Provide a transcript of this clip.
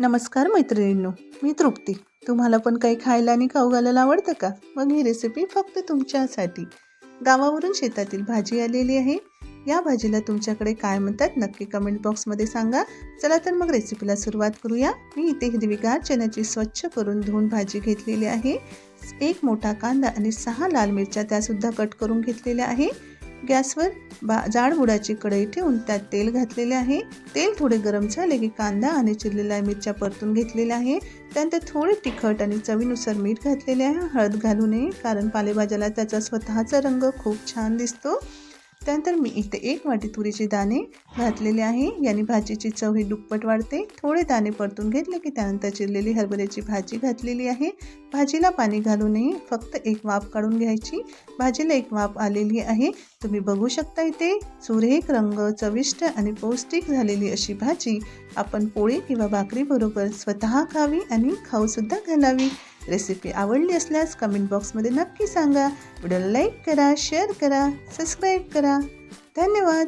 नमस्कार मैत्रिणींनो मी तृप्ती. तुम्हाला पण काही खायला आणि खाऊ घालायला आवडतं का? मग ही रेसिपी फक्त तुमच्यासाठी. गावावरून शेतातील भाजी आलेली आहे. या भाजीला तुमच्याकडे काय म्हणतात नक्की कमेंट बॉक्समध्ये सांगा. चला तर मग रेसिपीला सुरुवात करूया. मी इथे हिरवीगार चण्याची स्वच्छ करून धुवून भाजी घेतलेली आहे. एक मोठा कांदा आणि सहा लाल मिरच्या त्यासुद्धा कट करून घेतलेल्या आहे. गॅसवर बा जाड बुडाची कढई ठेवून त्यात तेल घातलेले आहे. तेल थोडे गरम झाले की कांदा आणि चिरलेल्या मिरच्या परतून घेतलेल्या आहे. त्यानंतर थोडे तिखट आणि चवीनुसार मीठ घातलेले आहे. हळद घालू नये कारण पालेभाज्याला त्याचा स्वतःचा रंग खूप छान दिसतो. त्यानंतर मी इथे एक वाटी तुरीचे दाणे घातलेले आहे. याने भाजीची चव ही दुप्पट वाढते. थोडे दाणे परतून घेतले की त्यानंतर चिरलेली हरभऱ्याची भाजी घातलेली आहे. भाजीला पाणी घालूनही फक्त एक वाफ काढून घ्यायची. भाजीला एक वाफ आलेली आहे. तुम्ही बघू शकता इथे सुरेख रंग चविष्ट आणि पौष्टिक झालेली अशी भाजी. आपण पोळी किंवा भाकरीबरोबर स्वतः खावी आणि खाऊसुद्धा घालावी. रेसिपी आवडली असल्यास कमेंट बॉक्समध्ये नक्की सांगा. व्हिडिओला लाईक करा शेअर करा सबस्क्राईब करा. धन्यवाद.